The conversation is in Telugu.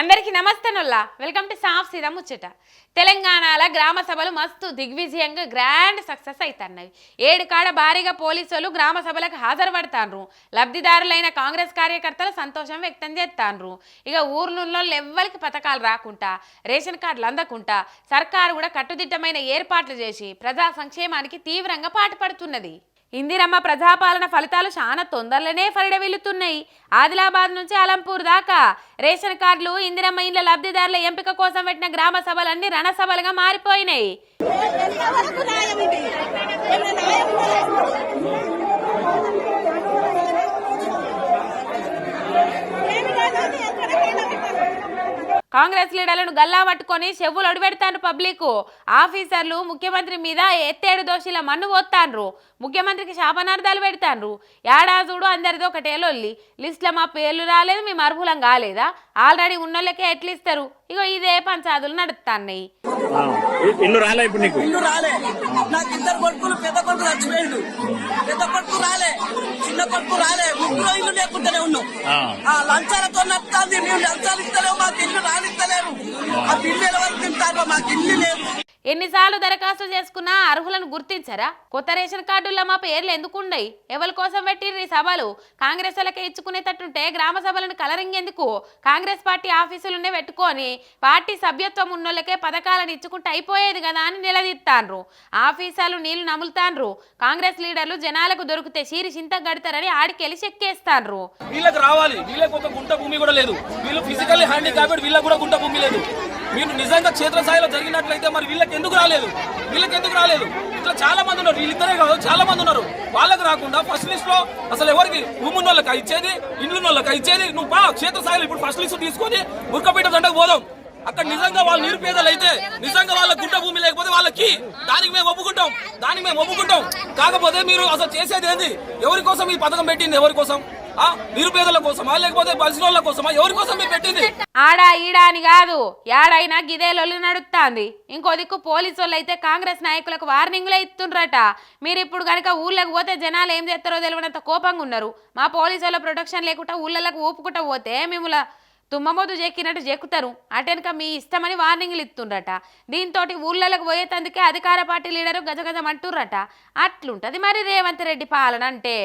అందరికీ నమస్తేనుల్లా వెల్కమ్ టు సాఫ్ సీదా ముచ్చట. తెలంగాణలో గ్రామ సభలు మస్తు దిగ్విజయంగా గ్రాండ్ సక్సెస్ అవుతున్నాయి ఏడు కాడ భారీగా పోలీసులు గ్రామ సభలకు హాజరుపడతాన్రు. లబ్ధిదారులైన కాంగ్రెస్ కార్యకర్తలు సంతోషం వ్యక్తం చేస్తాన్రు. ఇక ఊర్లలో ఎవ్వరికి పథకాలు రాకుండా రేషన్ కార్డులు అందకుండా సర్కారు కూడా కట్టుదిట్టమైన ఏర్పాట్లు చేసి ప్రజా సంక్షేమానికి తీవ్రంగా పాటుపడుతున్నది. ఇందిరమ్మ ప్రజాపాలన ఫలితాలు చాలా తొందరలోనే ఫలిడవిల్లుతున్నాయి ఆదిలాబాద్ నుంచి అలంపూర్ దాకా రేషన్ కార్డులు ఇందిరమ్మ ఇండ్ల లబ్ధిదారుల ఎంపిక కోసం పెట్టిన గ్రామ సభలన్నీ రణసభలుగా మారిపోయినాయి. కాంగ్రెస్ లీడర్లను గల్లా పట్టుకొని చెవులు అడుపెడతాను పబ్లిక్ ఆఫీసర్లు ముఖ్యమంత్రి మీద ఎత్తేడు దోషుల మన్ను పోతాన్రు ముఖ్యమంత్రికి శాపనార్థాలు పెడతాన్రు. ఏడాదుడు అందరిది ఒకటే లొల్లి. లిస్టులో మా పేర్లు రాలేదు మేము అర్హులం కాలేదా? ఆల్రెడీ ఉన్నోళ్ళకే ఎట్లు ఇస్తారు? ఇగో ఇదే పంచాదులు నడుస్తాన్నాయి ఆ, ఇల్లు రాలే ఇప్పుడు నీకు? ఇల్లు రాలే. నాకు ఇద్దరు కొడుకులు పెద్ద కొడుకు చచ్చిపోయిండు. పెద్ద కొడుకు రాలే. చిన్న కొడుకు రాలే. ముగ్గురు ఇల్లు లేకుండానే ఉన్నాం. లంచాలతో నడుస్తుంది మేము ఎన్నిసార్లు దరఖాస్తు చేసుకున్నా అర్హులను గుర్తించరా? కొత్త రేషన్ కార్డుల్లో మా పేర్లు ఎందుకు ఉండయి? ఎవరి కోసం పెట్టిర్రు సభలు? కాంగ్రెస్ వాళ్ళకే ఇచ్చుకునేటట్టుంటే గ్రామ సభలను కలరింగ్ ఎందుకు కాంగ్రెస్ పార్టీ ఆఫీసులునే పెట్టుకొని పార్టీ సభ్యత్వం ఉన్నోళ్ళకే పథకాలను ఇచ్చుకుంటే అయిపోయేది కదా అని నిలదీస్తాన్రు ఆఫీసాలు నీళ్ళు నములుతాన్రు. కాంగ్రెస్ లీడర్లు జనాలకు దొరికితే చీరి చింత గడతారని ఆడికెళ్ళి చెక్కేస్తాన్రు. వీళ్ళకి రావాలి. వీళ్ళకి ఒక గుంట భూమి కూడా లేదు. వీళ్ళు ఫిజికల్లీ హ్యాండిక్యాప్డ్ వీళ్ళకి కూడా గుంట భూమి లేదు. మీరు నిజంగా క్షేత్రస్థాయిలో జరిగినట్లయితే మరి వీళ్ళకి ఎందుకు రాలేదు? వీళ్ళకి ఎందుకు రాలేదు? ఇట్లా చాలా మంది ఉన్నారు. వీళ్ళిద్దరే కాదు చాలా మంది ఉన్నారు. వాళ్ళకి రాకుండా ఫస్ట్ లిస్ట్లో అసలు ఎవరికి? ఉమ్మున్న వాళ్ళకి ఇచ్చేది ఇండ్లు ఉన్న వాళ్ళకి ఇచ్చేది. నువ్వు బా క్షేత్రస్థాయిలో ఇప్పుడు ఫస్ట్ లిస్ట్ తీసుకొని ఉరకపేట దండకు పోదాం. అక్కడ నిజంగా వాళ్ళు నిరుపేదలు అయితే నిజంగా వాళ్ళ గుడ్డ భూమి లేకపోతే వాళ్ళకి దానికి మేము ఒప్పుకుంటాం. దానికి మేము ఒప్పుకుంటాం. కాకపోతే మీరు అసలు చేసేది ఏంది? ఎవరి కోసం ఈ పథకం పెట్టింది? ఎవరి కోసం? నిరుపేదల కోసమా లేకపోతే బలిసిన కోసమా? ఎవరి కోసం మీరు పెట్టింది? ఆడా ఈడా అని కాదు. యాడైనా గిదే లొల్లి నడుస్తుంది ఇంకో దిక్కు పోలీసు వాళ్ళు అయితే కాంగ్రెస్ నాయకులకు వార్నింగ్లే ఇస్తుండ్రట మీరు ఇప్పుడు కనుక ఊళ్ళకి పోతే జనాలు ఏం చేస్తారో తెలియనంత కోపంగా ఉన్నారు. మా పోలీసు వాళ్ళ ప్రొటెక్షన్ లేకుండా ఊళ్ళకి ఊపుకుంటా పోతే మిమ్మల్ని తుమ్మమోదు చెక్కినట్టు చెక్కుతారు. అటెనక మీ ఇష్టమని వార్నింగ్లు ఇస్తుండ్రట దీంతో ఊళ్ళలకు పోయేతందుకే అధికార పార్టీ లీడరు గజగజమంటుర్రట అట్లుంటది మరి రేవంత్ రెడ్డి పాలన అంటే.